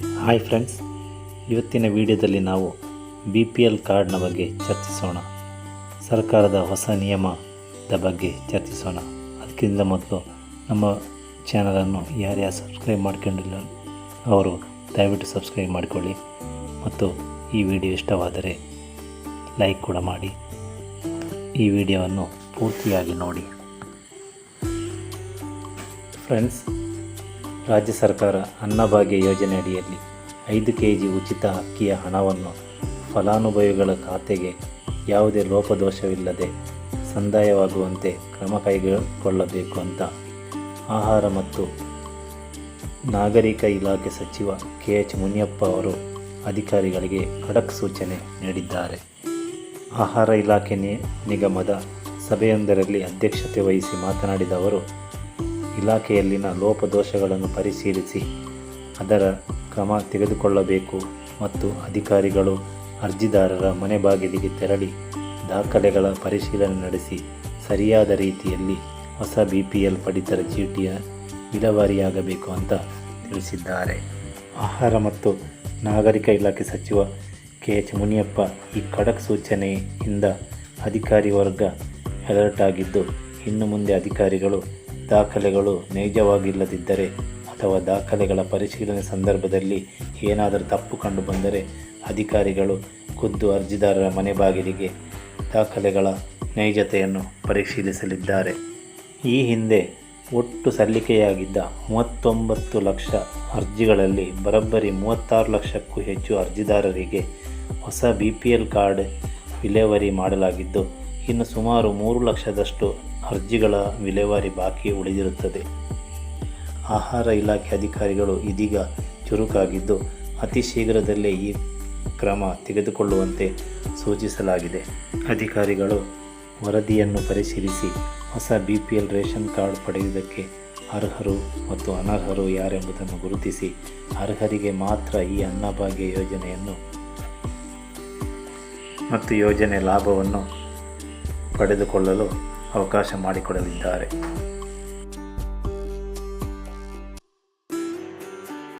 Hi friends, ಇವತ್ತಿನ ವಿಡಿಯೋದಲ್ಲಿ ನಾವು ಬಿ ಪಿ ಎಲ್ ಕಾರ್ಡ್ನ ಬಗ್ಗೆ ಚರ್ಚಿಸೋಣ. ಸರ್ಕಾರದ ಹೊಸ ನಿಯಮದ ಬಗ್ಗೆ ಚರ್ಚಿಸೋಣ. ಅದಕ್ಕಿಂತ ಮೊದಲು ನಮ್ಮ ಚಾನಲನ್ನು ಯಾರ್ಯಾರು ಸಬ್ಸ್ಕ್ರೈಬ್ ಮಾಡ್ಕೊಂಡಿಲ್ಲ ಅವರು ದಯವಿಟ್ಟು ಸಬ್ಸ್ಕ್ರೈಬ್ ಮಾಡಿಕೊಳ್ಳಿ ಮತ್ತು ಈ ವಿಡಿಯೋ ಇಷ್ಟವಾದರೆ ಲೈಕ್ ಕೂಡ ಮಾಡಿ. ಈ ವಿಡಿಯೋವನ್ನು ಪೂರ್ತಿಯಾಗಿ ನೋಡಿ. ಫ್ರೆಂಡ್ಸ್ ರಾಜ್ಯ ಸರ್ಕಾರ ಅನ್ನಭಾಗ್ಯ ಯೋಜನೆ ಅಡಿಯಲ್ಲಿ ಐದು ಕೆ ಜಿ ಉಚಿತ ಅಕ್ಕಿಯ ಹಣವನ್ನು ಫಲಾನುಭವಿಗಳ ಖಾತೆಗೆ ಯಾವುದೇ ಲೋಪದೋಷವಿಲ್ಲದೆ ಸಂದಾಯವಾಗುವಂತೆ ಕ್ರಮ ಕೈಗೊಳ್ಳಬೇಕು ಅಂತ ಆಹಾರ ಮತ್ತು ನಾಗರಿಕ ಇಲಾಖೆ ಸಚಿವ ಕೆ ಎಚ್ ಮುನಿಯಪ್ಪ ಅವರು ಅಧಿಕಾರಿಗಳಿಗೆ ಖಡಕ್ ಸೂಚನೆ ನೀಡಿದ್ದಾರೆ. ಆಹಾರ ಇಲಾಖೆ ನಿಗಮದ ಸಭೆಯೊಂದರಲ್ಲಿ ಅಧ್ಯಕ್ಷತೆ ವಹಿಸಿ ಮಾತನಾಡಿದ ಅವರು ಇಲಾಖೆಯಲ್ಲಿನ ಲೋಪದೋಷಗಳನ್ನು ಪರಿಶೀಲಿಸಿ ಅದರ ಕ್ರಮ ತೆಗೆದುಕೊಳ್ಳಬೇಕು ಮತ್ತು ಅಧಿಕಾರಿಗಳು ಅರ್ಜಿದಾರರ ಮನೆ ಬಾಗಿಲಿಗೆ ತೆರಳಿ ದಾಖಲೆಗಳ ಪರಿಶೀಲನೆ ನಡೆಸಿ ಸರಿಯಾದ ರೀತಿಯಲ್ಲಿ ಹೊಸ ಬಿ ಪಿ ಎಲ್ ಪಡಿತರ ಚೀಟಿಯ ವಿಲೇವಾರಿಯಾಗಬೇಕು ಅಂತ ತಿಳಿಸಿದ್ದಾರೆ. ಆಹಾರ ಮತ್ತು ನಾಗರಿಕ ಇಲಾಖೆ ಸಚಿವ ಕೆ ಎಚ್ ಮುನಿಯಪ್ಪ ಈ ಖಡಕ್ ಸೂಚನೆಯಿಂದ ಅಧಿಕಾರಿ ವರ್ಗ ಅಲರ್ಟ್ ಆಗಿದ್ದು, ಇನ್ನು ಮುಂದೆ ಅಧಿಕಾರಿಗಳು ದಾಖಲೆಗಳು ನೈಜವಾಗಿಲ್ಲದಿದ್ದರೆ ಅಥವಾ ದಾಖಲೆಗಳ ಪರಿಶೀಲನೆ ಸಂದರ್ಭದಲ್ಲಿ ಏನಾದರೂ ತಪ್ಪು ಕಂಡು ಬಂದರೆ ಅಧಿಕಾರಿಗಳು ಖುದ್ದು ಅರ್ಜಿದಾರರ ಮನೆ ಬಾಗಿಲಿಗೆ ದಾಖಲೆಗಳ ನೈಜತೆಯನ್ನು ಪರಿಶೀಲಿಸಲಿದ್ದಾರೆ. ಈ ಹಿಂದೆ ಒಟ್ಟು ಸಲ್ಲಿಕೆಯಾಗಿದ್ದ ಮೂವತ್ತೊಂಬತ್ತು ಲಕ್ಷ ಅರ್ಜಿಗಳಲ್ಲಿ ಬರಬ್ಬರಿ ಮೂವತ್ತಾರು ಲಕ್ಷಕ್ಕೂ ಹೆಚ್ಚು ಅರ್ಜಿದಾರರಿಗೆ ಹೊಸ ಬಿ ಪಿ ಎಲ್ ಕಾರ್ಡ್ ವಿಲೇವರಿ ಮಾಡಲಾಗಿದ್ದು ಇನ್ನು ಸುಮಾರು ಮೂರು ಲಕ್ಷದಷ್ಟು ಅರ್ಜಿಗಳ ವಿಲೇವಾರಿ ಬಾಕಿ ಉಳಿದಿರುತ್ತದೆ. ಆಹಾರ ಇಲಾಖೆ ಅಧಿಕಾರಿಗಳು ಇದೀಗ ಚುರುಕಾಗಿದ್ದು ಅತಿ ಶೀಘ್ರದಲ್ಲೇ ಈ ಕ್ರಮ ತೆಗೆದುಕೊಳ್ಳುವಂತೆ ಸೂಚಿಸಲಾಗಿದೆ. ಅಧಿಕಾರಿಗಳು ವರದಿಯನ್ನು ಪರಿಶೀಲಿಸಿ ಹೊಸ B P L ration card ಪಡೆಯುವುದಕ್ಕೆ ಅರ್ಹರು ಮತ್ತು ಅನರ್ಹರು ಯಾರೆಂಬುದನ್ನು ಗುರುತಿಸಿ ಅರ್ಹರಿಗೆ ಮಾತ್ರ ಈ ಅನ್ನಭಾಗ್ಯ ಯೋಜನೆಯನ್ನು ಮತ್ತು ಯೋಜನೆ ಲಾಭವನ್ನು ಪಡೆದುಕೊಳ್ಳಲು ಅವಕಾಶ ಮಾಡಿಕೊಡಲಿದ್ದಾರೆ.